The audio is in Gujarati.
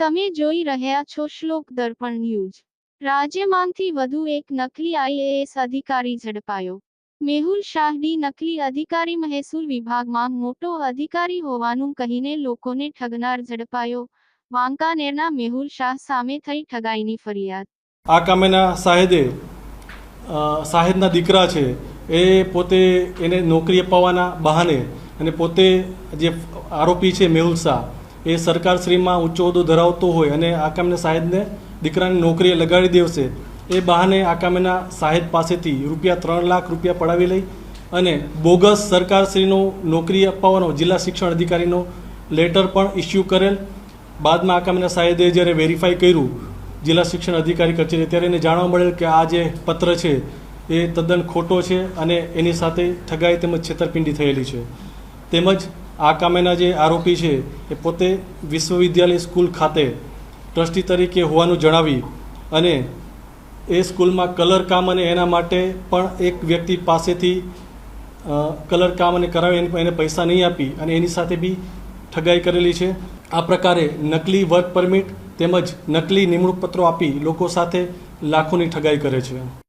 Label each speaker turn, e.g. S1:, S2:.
S1: તમે જોઈ રહ્યા છો શ્લોક દર્પણ ન્યૂઝ. રાજ્યમાંથી વધુ એક નકલી આઈએએસ અધિકારી ઝડપાયો. મેહુલ શાહડી નકલી અધિકારી મહેસૂલ વિભાગમાં મોટો અધિકારી હોવાનું કહીને લોકોને ઠગનાર ઝડપાયો. વાંકાનેરના મેહુલ શાહ સામે થઈ ઠગાઈની ફરિયાદ.
S2: આ કામેના સાહેદે સાહેદના દીકરા છે, એ પોતે એને નોકરી અપાવવાના બહાને અને પોતે જે આરોપી છે મેહુલ શાહ એ સરકારશ્રીમાં ઊંચો હોદ્દો ધરાવતો હોય અને આ કામના સાહેદને દીકરાની નોકરીએ લગાડી દેવશે, એ બહાને આ કામના સાહેદ પાસેથી રૂપિયા ત્રણ લાખ રૂપિયા પડાવી લઈ અને બોગસ સરકારશ્રીનો નોકરી અપાવવાનો જિલ્લા શિક્ષણ અધિકારીનો લેટર પણ ઇસ્યુ કરેલ. બાદમાં આકામના સાહેબે જ્યારે વેરીફાઈ કર્યું જિલ્લા શિક્ષણ અધિકારી કચેરી ત્યારે એને જાણવા મળેલ કે આ જે પત્ર છે એ તદ્દન ખોટો છે અને એની સાથે ઠગાઈ તેમજ છેતરપિંડી થયેલી છે. તેમજ આ કામેના જે આરોપી છે, એ પોતે વિશ્વવિદ્યાલય સ્કૂલ ખાતે ટ્રસ્ટી તરીકે હોવાનું જણાવી અને એ સ્કૂલમાં કલર કામ અને એના માટે પણ એક વ્યક્તિ પાસેથી કલર કામ અને કરાવી એને- પૈસા નહીં આપી અને એની સાથે બી ઠગાઈ કરેલી છે. આ પ્રકારે નકલી વર્ક પરમિટ તેમજ નકલી નિમણૂક પત્રો આપી લોકો સાથે લાખોની ઠગાઈ કરે છે.